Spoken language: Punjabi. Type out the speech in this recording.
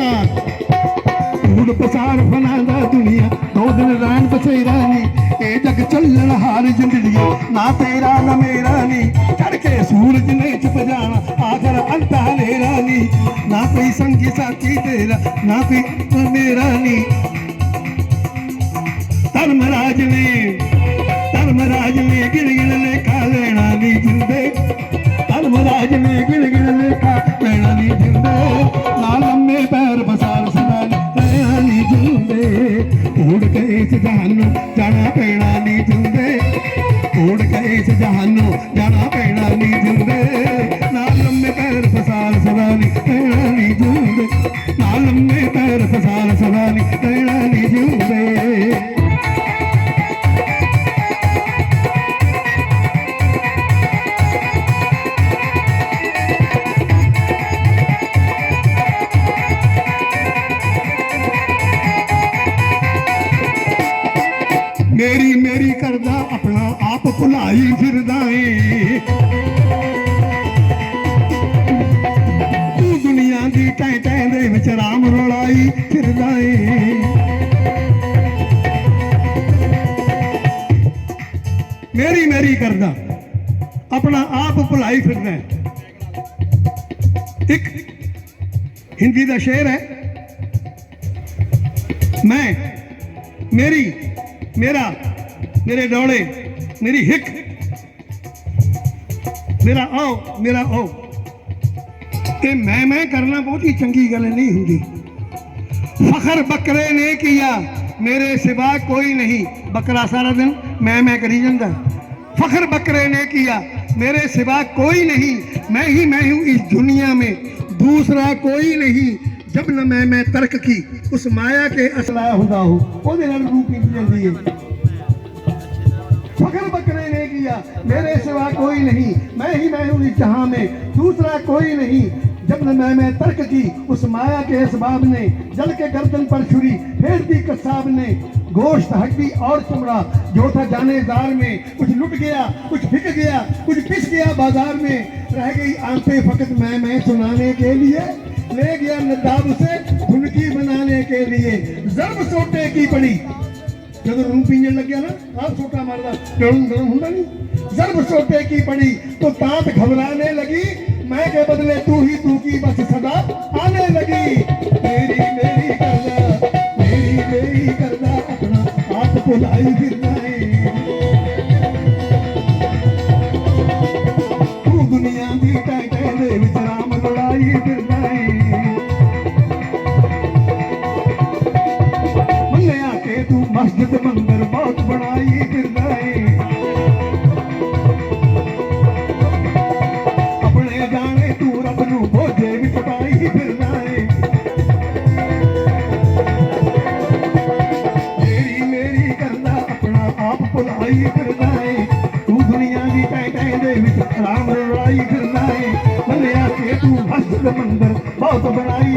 ਪਸਾਰ ਧੂੜ ਪਸਾਰ ਫਲਾਂਦਾ ਦੁਨੀਆ, ਦੋ ਦਿਨ ਰਹਿਣ ਬਸੇਰਾ ਨੀ। ਇਹ ਜਗ ਚੱਲਣ ਹਾਰ ਜਿੰਦੜੀਏ ਨਾ ਤੇਰਾ, ਨਾ ਮੇਰਾ ਨੀ। ਚੜ ਕੇ ਸੂਰਜ ਨੇ ਛੁਪ ਜਾਣਾ, ਆਖਰ ਅੰਤ ਹਨੇਰਾ ਨੀ। ਨਾ ਕੋਈ ਸੰਗੀ ਸਾਥੀ ਤੇਰਾ, ਨਾ ਕੋਈ ਮੇਰਾ ਨੀ। ਧਰਮਰਾਜ ਨੇ ਧਰਮਰਾਜ ਨੇ ਗਿਣ ਉੜ ਕੇ ਜਾਣਾ ਪੈਣਾ ਨਹੀਂ ਜਿੰਦੇ। ਨਾ ਲੰਮੇ ਪੈਰ ਬਸਾਰ ਸਦਾ ਨਹੀਂ ਲੈਣਾ ਨਹੀਂ ਜਿੰਦੇ। ਨਾ ਲੰਮੇ ਪੈਰ ਬਸਾਰ ਸਦਾ ਨਹੀਂ ਲੈਣਾ ਨਹੀਂ ਜਿੰਦੇ। ਮੇਰੀ ਮੇਰੀ ਕਰਦਾ ਆਪਣਾ ਭੁਲਾਈ ਫਿਰਦਾ ਏ। ਤੂੰ ਦੁਨੀਆ ਦੀ ਟੈ ਟੈ ਦੇ ਵਿੱਚ ਰਾਮ ਰੋਲਾਈ ਫਿਰਦਾ ਏ। ਮੇਰੀ ਮੇਰੀ ਕਰਦਾ, ਆਪਣਾ ਆਪ ਭੁਲਾਈ ਫਿਰਦਾ ਇੱਕ ਹਿੰਦੀ ਦਾ ਸ਼ੇਰ ਹੈ, ਮੈਂ, ਮੇਰੀ, ਮੇਰਾ, ਮੇਰੇ ਡੋਲੇ ਮੇਰੀ ਹਿੱਕ ਮੇਰਾ ਆਓ ਮੇਰਾ ਆਓ ਤੇ ਮੈਂ ਮੈਂ ਕਰਨਾ ਬਹੁਤੀ ਚੰਗੀ ਗੱਲ ਨਹੀਂ ਹੁੰਦੀ ਫਖਰ ਬੱਕਰੇ ਨੇ ਕੀਆ ਮੇਰੇ ਸਿਵਾ ਕੋਈ ਨਹੀਂ ਬੱਕਰਾ ਸਾਰਾ ਦਿਨ ਮੈਂ ਮੈਂ ਕਰੀ ਜਾਂਦਾ फखर बकरे ने किया मेरे सिवा कोई नहीं मैं ही मैं हूँ इस दुनिया में दूसरा कोई नहीं जब न मैं मैं तर्क की उस माया के असला हुदा हो ਉਹਦੇ ਨਾਲ ਰੂਪ ਹੀ मेरे सिवा कोई नहीं। मैं ही मैं हूँ इस जहाँ में, दूसरा कोई नहीं। जब मैं मैं तर्क की, उस माया के असबाब ने, जल के गर्दन पर छुरी, फेर दी कसाब ने। गोश्त हड्डी और चमड़ा जो था जानेदार में। कुछ लुट गया, कुछ बिक गया, कुछ पिस गया बाज़ार में। रह गई आँखें फकत मैं मैं सुनाने के लिए। ले गया नदाब उसे धुनकी बनाने के लिए। जब सोटे की पड़ी ਜਦੋਂ ਨੂੰ ਪੀਣ ਲੱਗਿਆ ਨਾ ਆਪ ਛੋਟਾ ਮਾਰਦਾ ਪਿਓ ਗਰਮ ਹੁੰਦਾ ਨਹੀਂ ਜ਼ਰਬ ਛੋਟੇ ਕੀ ਪੜੀ ਤੋ ਤਾਂਤ ਘਬਰਾਣੇ ਲੱਗੀ। ਮੈਂ ਕੇ ਬਦਲੇ ਤੂੰ ਹੀ ਤੂੰ ਕੀ ਬਸ ਸਦਾ ਆਨੇ ਲਗੀ। ਮਸਜਿਦ ਮੰਦਰ ਬਹੁਤ ਬਣਾਈ ਫਿਰਦਾ ਏ। ਆਪਣੇ ਜਾਣੇ ਤੂੰ ਰੱਬ ਨੂੰ ਬੋਝੇ ਵਿੱਚ ਪਾਈ ਫਿਰਦਾ ਏ। ਮੇਰੀ ਮੇਰੀ ਕਰਦਾ ਆਪਣਾ ਆਪ ਭੁਲਾਈ ਫਿਰਦਾ ਏ। ਤੂੰ ਦੁਨੀਆ ਦੀ ਟੈ ਟੈ ਦੇ ਵਿੱਚ ਰਾਮ ਰੜਾਈ ਫਿਰਦਾ ਏ। ਮੰਨਿਆ ਕਿ ਤੂੰ ਮਸਜਿਦ ਮੰਦਰ ਬਹੁਤ ਬਣਾਈ